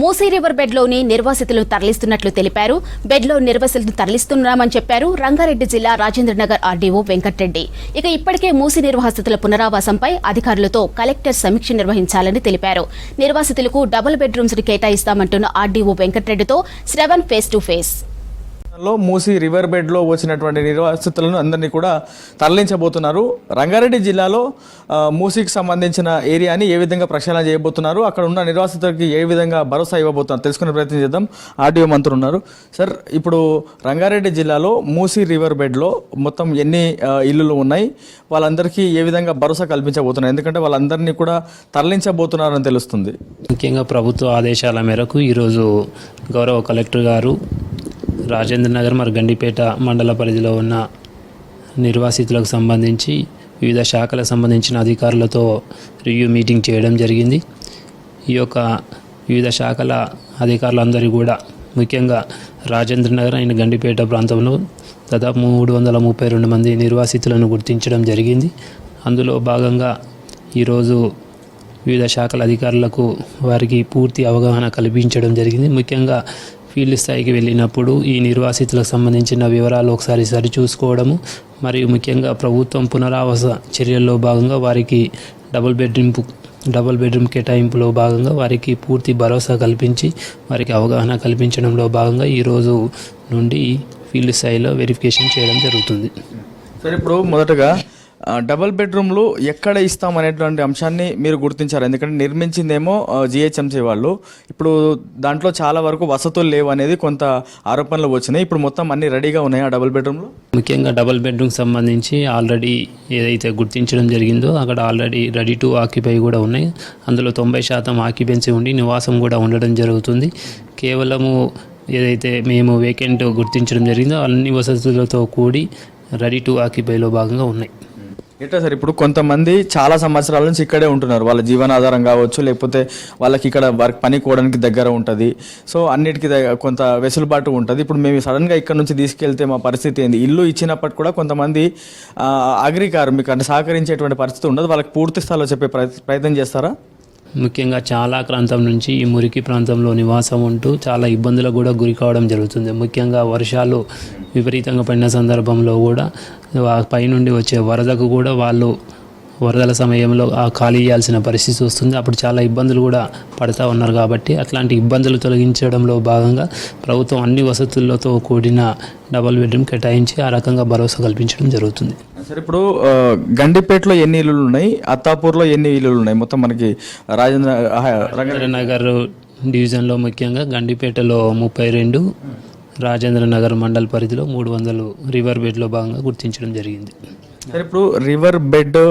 Musi river బెడ్లోని నిర్వాసితులను తరలిస్తున్నట్లు తెలిపారు. బెడ్లో నిర్వాసితులను తరలిస్తున్నామని చెప్పారు. రంగారెడ్డి జిల్లా రాజేంద్రనగర్ ఆర్డీఓ వెంకట్రెడ్డి. ఇక ఇప్పటికే మూసీ నిర్వాసితుల పునరావాసంపై అధికారులతో కలెక్టర్ సమీక్ష నిర్వహించాలని తెలిపారు. నిర్వాసితులకు డబుల్ బెడ్రూమ్స్ కేటాయిస్తామంటున్న ఆర్డీఓ వెంకట్రెడ్డితో శ్రవణ్ ఫేస్ టు ఫేస్. లో మూసి రివర్ బెడ్లో వచ్చినటువంటి నిర్వాసితులను అందరినీ కూడా తరలించబోతున్నారు. రంగారెడ్డి జిల్లాలో మూసికి సంబంధించిన ఏరియాని ఏ విధంగా ప్రక్షాళన చేయబోతున్నారు? అక్కడ ఉన్న నిర్వాసితులకి ఏ విధంగా భరోసా ఇవ్వబోతున్నారు? తెలుసుకునే ప్రయత్నం చేద్దాం. ఆర్డీఓ మంత్రులు ఉన్నారు. సార్ ఇప్పుడు రంగారెడ్డి జిల్లాలో మూసి రివర్ బెడ్లో మొత్తం ఎన్ని ఇల్లులు ఉన్నాయి? వాళ్ళందరికీ ఏ విధంగా భరోసా కల్పించబోతున్నారు? ఎందుకంటే వాళ్ళందరినీ కూడా తరలించబోతున్నారని తెలుస్తుంది. ముఖ్యంగా ప్రభుత్వ ఆదేశాల మేరకు ఈరోజు గౌరవ కలెక్టర్ గారు రాజేంద్ర నగర్ మరి గండిపేట మండల పరిధిలో ఉన్న నిర్వాసితులకు సంబంధించి వివిధ శాఖలకు సంబంధించిన అధికారులతో రివ్యూ మీటింగ్ చేయడం జరిగింది. ఈ యొక్క వివిధ శాఖల అధికారులందరూ కూడా ముఖ్యంగా రాజేంద్ర నగర్ అయిన గండిపేట ప్రాంతంలో దాదాపు మూడు వందల ముప్పై రెండు మంది నిర్వాసితులను గుర్తించడం జరిగింది. అందులో భాగంగా ఈరోజు వివిధ శాఖల అధికారులకు వారికి పూర్తి అవగాహన కల్పించడం జరిగింది. ముఖ్యంగా ఫీల్డ్ స్థాయికి వెళ్ళినప్పుడు ఈ నిర్వాసితులకు సంబంధించిన వివరాలు ఒకసారి సరిచూసుకోవడము మరియు ముఖ్యంగా ప్రభుత్వం పునరావాస చర్యల్లో భాగంగా వారికి డబుల్ బెడ్రూమ్ డబుల్ బెడ్రూమ్ కేటాయింపులో భాగంగా వారికి పూర్తి భరోసా కల్పించి వారికి అవగాహన కల్పించడంలో భాగంగా ఈరోజు నుండి ఫీల్డ్ స్థాయిలో వెరిఫికేషన్ చేయడం జరుగుతుంది. సరే ఇప్పుడు మొదటగా డబల్ బెడ్రూమ్లు ఎక్కడ ఇస్తాం అనేటువంటి అంశాన్ని మీరు గుర్తించారు. ఎందుకంటే నిర్మించిందేమో జిహెచ్ఎంసీ వాళ్ళు. ఇప్పుడు దాంట్లో చాలా వరకు వసతులు లేవు అనేది కొంత ఆరోపణలు వచ్చినాయి. ఇప్పుడు మొత్తం అన్ని రెడీగా ఉన్నాయి ఆ డబుల్ బెడ్రూమ్లు ముఖ్యంగా డబుల్ బెడ్రూమ్ సంబంధించి ఆల్రెడీ ఏదైతే గుర్తించడం జరిగిందో అక్కడ ఆల్రెడీ రెడీ టు ఆక్యుపై కూడా ఉన్నాయి. అందులో తొంభై శాతం ఆక్యుపెన్సీ ఉండి నివాసం కూడా ఉండడం జరుగుతుంది. కేవలము ఏదైతే మేము వేకెంట్ గుర్తించడం జరిగిందో అన్ని వసతులతో కూడి రెడీ టు ఆక్యుపైలో భాగంగా ఉన్నాయి. ఎట్లా సార్? ఇప్పుడు కొంతమంది చాలా సంవత్సరాల నుంచి ఇక్కడే ఉంటున్నారు. వాళ్ళ జీవనాధారం కావచ్చు లేకపోతే వాళ్ళకి ఇక్కడ వర్క్ పని కోవడానికి దగ్గర ఉంటుంది. సో అన్నిటికీ కొంత వెసులుబాటు ఉంటుంది. ఇప్పుడు మేము సడన్గా ఇక్కడ నుంచి తీసుకెళ్తే మా పరిస్థితి ఏంది? ఇల్లు ఇచ్చినప్పటికి కూడా కొంతమంది అగ్రి కార్మిక అంటే సహకరించేటువంటి పరిస్థితి ఉండదు. వాళ్ళకి పూర్తి స్థాయిలో చెప్పే ప్రయత్నం చేస్తారా? ముఖ్యంగా చాలా ప్రాంతం నుంచి ఈ మురికి ప్రాంతంలో నివాసం ఉంటూ చాలా ఇబ్బందులకు కూడా గురి కావడం జరుగుతుంది. ముఖ్యంగా వర్షాలు విపరీతంగా పడిన సందర్భంలో కూడా పైనుండి వచ్చే వరదకు కూడా వాళ్ళు వరదల సమయంలో ఆ ఖాళీ చేయాల్సిన పరిస్థితి వస్తుంది. అప్పుడు చాలా ఇబ్బందులు కూడా పడతా ఉన్నారు కాబట్టి అట్లాంటి ఇబ్బందులు తొలగించడంలో భాగంగా ప్రభుత్వం అన్ని వసతులతో కూడిన డబల్ బెడ్రూమ్ కేటాయించి ఆ రకంగా భరోసా కల్పించడం జరుగుతుంది. సరే ఇప్పుడు గండిపేటలో ఎన్ని ఇల్లులు ఉన్నాయి అత్తాపూర్లో ఎన్ని ఇల్లులు ఉన్నాయి మొత్తం మనకి రాజేంద్ర నగర్ డివిజన్లో ముఖ్యంగా గండిపేటలో ముప్పై రెండు రాజేంద్ర నగర్ మండల్ పరిధిలో మూడు వందలు రివర్ బెడ్లో భాగంగా గుర్తించడం జరిగింది. సరే ఇప్పుడు రివర్ బెడ్తో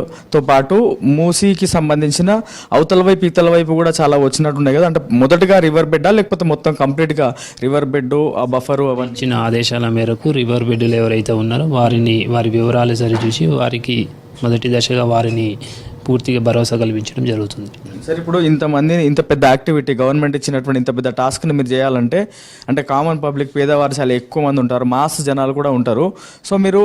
పాటు మూసీకి సంబంధించిన అవతల వైపు ఇతల వైపు కూడా చాలా వచ్చినట్టున్నాయి కదా. అంటే మొదటగా రివర్ బెడ్డా లేకపోతే మొత్తం కంప్లీట్గా రివర్ బెడ్ ఆ బఫరు అవన్నీ? ఆదేశాల మేరకు రివర్ బెడ్లు ఎవరైతే ఉన్నారో వారిని వారి వివరాలు సరిచూసి వారికి మొదటి దశగా వారిని పూర్తిగా భరోసా కల్పించడం జరుగుతుంది. సరే ఇప్పుడు ఇంతమంది ఇంత పెద్ద యాక్టివిటీ గవర్నమెంట్ ఇచ్చినటువంటి ఇంత పెద్ద టాస్క్ని మీరు చేయాలంటే అంటే కామన్ పబ్లిక్ పేదవారు చాలా ఎక్కువ మంది ఉంటారు మాస్ జనాలు కూడా ఉంటారు. సో మీరు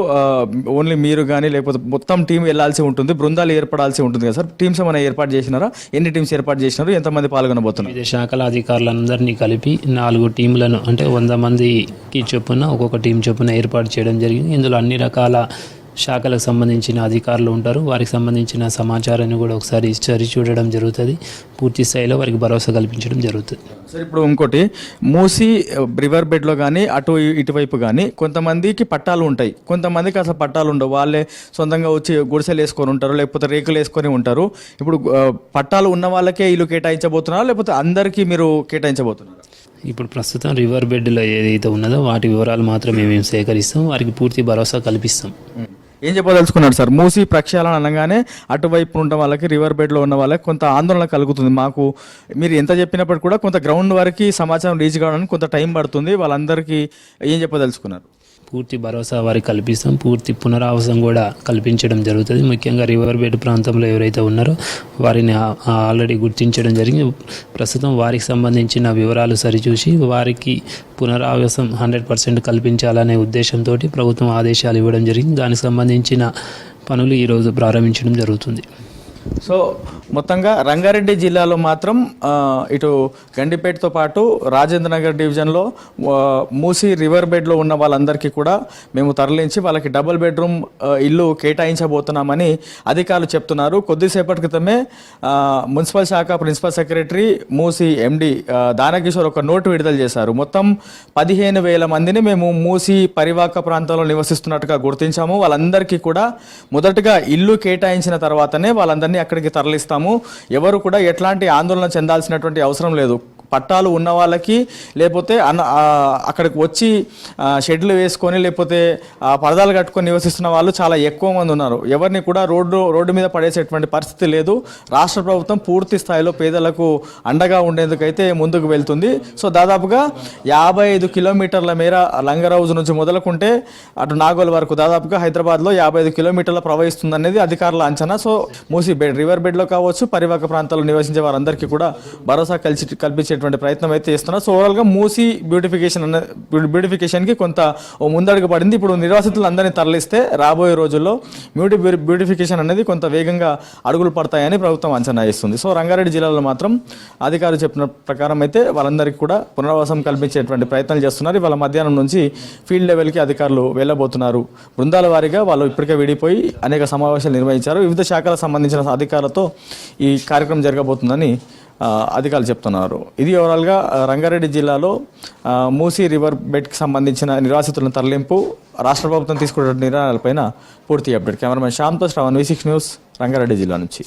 ఓన్లీ మీరు కానీ లేకపోతే మొత్తం టీం వెళ్ళాల్సి ఉంటుంది బృందాలు ఏర్పడాల్సి ఉంటుంది కదా సార్? టీమ్స్ ఏమైనా ఏర్పాటు చేసినారా? ఎన్ని టీమ్స్ ఏర్పాటు చేసినారు? ఎంతమంది పాల్గొనబోతున్నారు? వివిధ శాఖల అధికారులందరినీ కలిపి నాలుగు టీంలను అంటే వంద మందికి చొప్పున ఒక్కొక్క టీం చొప్పున ఏర్పాటు చేయడం జరిగింది. ఇందులో అన్ని రకాల శాఖలకు సంబంధించిన అధికారులు ఉంటారు. వారికి సంబంధించిన సమాచారాన్ని కూడా ఒకసారి సరి చూడడం జరుగుతుంది. పూర్తి స్థాయిలో వారికి భరోసా కల్పించడం జరుగుతుంది. సరే ఇప్పుడు ఇంకోటి మూసి రివర్ బెడ్లో కానీ అటు ఇటువైపు కానీ కొంతమందికి పట్టాలు ఉంటాయి. కొంతమందికి అసలు పట్టాలు ఉండవు. వాళ్ళే సొంతంగా వచ్చి గుడిసెలు వేసుకొని ఉంటారు లేకపోతే రేకులు వేసుకొని ఉంటారు. ఇప్పుడు పట్టాలు ఉన్న వాళ్ళకే ఇల్లు కేటాయించబోతున్నారా? లేకపోతే అందరికీ మీరు కేటాయించబోతున్నారా? ఇప్పుడు ప్రస్తుతం రివర్ బెడ్లో ఏదైతే ఉన్నదో వాటి వివరాలు మాత్రమే మేము సేకరిస్తాం. వారికి పూర్తి భరోసా కల్పిస్తాం. ఏం చెప్పదలుచుకున్నారు సార్? మూసి ప్రక్షాళన అనగానే అటువైపు ఉన్న వాళ్ళకి రివర్ బెడ్లో ఉన్న వాళ్ళకి కొంత ఆందోళన కలుగుతుంది. మాకు మీరు ఎంత చెప్పినప్పటికీ కూడా కొంత గ్రౌండ్ వరకు సమాచారం రీచ్ కావడానికి కొంత టైం పడుతుంది. వాళ్ళందరికీ ఏం చెప్పదలుచుకున్నారు? పూర్తి భరోసా వారికి కల్పిస్తాం. పూర్తి పునరావాసం కూడా కల్పించడం జరుగుతుంది. ముఖ్యంగా రివర్ బెడ్ ప్రాంతంలో ఎవరైతే ఉన్నారో వారిని ఆల్రెడీ గుర్తించడం జరిగింది. ప్రస్తుతం వారికి సంబంధించిన వివరాలు సరిచూసి వారికి పునరావాసం హండ్రెడ్ పర్సెంట్ కల్పించాలనే ఉద్దేశంతో ప్రభుత్వం ఆదేశాలు ఇవ్వడం జరిగింది. దానికి సంబంధించిన పనులు ఈరోజు ప్రారంభించడం జరుగుతుంది. సో మొత్తంగా రంగారెడ్డి జిల్లాలో మాత్రం ఇటు గండిపేటతో పాటు రాజేంద్ర నగర్ డివిజన్లో మూసి రివర్ బెడ్లో ఉన్న వాళ్ళందరికీ కూడా మేము తరలించి వాళ్ళకి డబుల్ బెడ్రూమ్ ఇల్లు కేటాయించబోతున్నామని అధికారులు చెప్తున్నారు. కొద్దిసేపటి క్రితమే మున్సిపల్ శాఖ principal secretary Musi MD Danakishore ఒక నోటు విడుదల చేశారు. మొత్తం పదిహేను వేల మందిని మేము మూసి పరివాక ప్రాంతంలో నివసిస్తున్నట్టుగా గుర్తించాము. వాళ్ళందరికీ కూడా మొదటగా ఇల్లు కేటాయించిన తర్వాతనే వాళ్ళందరినీ అక్కడికి తరలిస్తాము. ఎవరు కూడా ఎట్లాంటి ఆందోళన చెందాల్సినటువంటి అవసరం లేదు. పట్టాలు ఉన్న వాళ్ళకి లేకపోతే అన్న అక్కడికి వచ్చి షెడ్లు వేసుకొని లేకపోతే పరదాలు కట్టుకొని నివసిస్తున్న వాళ్ళు చాలా ఎక్కువ మంది ఉన్నారు. ఎవరిని కూడా రోడ్డు రోడ్డు మీద పడేసేటువంటి పరిస్థితి లేదు. రాష్ట్ర ప్రభుత్వం పూర్తి స్థాయిలో పేదలకు అండగా ఉండేందుకైతే ముందుకు వెళ్తుంది. సో దాదాపుగా యాభై ఐదు కిలోమీటర్ల మేర లంగరౌజ్ నుంచి మొదలుకుంటే అటు నాగోల్ వరకు దాదాపుగా హైదరాబాద్లో యాభై ఐదు కిలోమీటర్ల ప్రవహిస్తుంది అనేది అధికారుల అంచనా. సో మూసి బెడ్ రివర్ బెడ్లో కావచ్చు పరివాహక ప్రాంతాల్లో నివసించే వారందరికీ కూడా భరోసా కలిసి కల్పించే చేసేటువంటి ప్రయత్నం అయితే చేస్తున్నారు. సో ఓవరాల్గా మూసి బ్యూటిఫికేషన్ అన్న బ్యూటిఫికేషన్కి కొంత ముందడుగు పడింది. ఇప్పుడు నిర్వాసితులందరినీ తరలిస్తే రాబోయే రోజుల్లో బ్యూటి బ్యూటిఫికేషన్ అనేది కొంత వేగంగా అడుగులు పడతాయని ప్రభుత్వం అంచనా వేస్తుంది. సో రంగారెడ్డి జిల్లాలో మాత్రం అధికారులు చెప్పిన ప్రకారం అయితే వాళ్ళందరికీ కూడా పునరావాసం కల్పించేటువంటి ప్రయత్నాలు చేస్తున్నారు. ఇవాళ మధ్యాహ్నం నుంచి ఫీల్డ్ లెవెల్కి అధికారులు వెళ్ళబోతున్నారు. బృందాల వారీగా వాళ్ళు ఇప్పటికే విడిపోయి అనేక సమావేశాలు నిర్వహించారు. వివిధ శాఖలకు సంబంధించిన అధికారులతో ఈ కార్యక్రమం జరగబోతుందని అధికారులు చెప్తున్నారు. ఇది ఓవరాల్గా రంగారెడ్డి జిల్లాలో మూసీ రివర్ బెడ్కి సంబంధించిన నిరాశితులను తరలింపు రాష్ట్ర ప్రభుత్వం తీసుకున్న నిర్ణయాలపైన పూర్తి update. Cameraman శ్యామ్తో Shravan V six news Rangareddy జిల్లా నుంచి.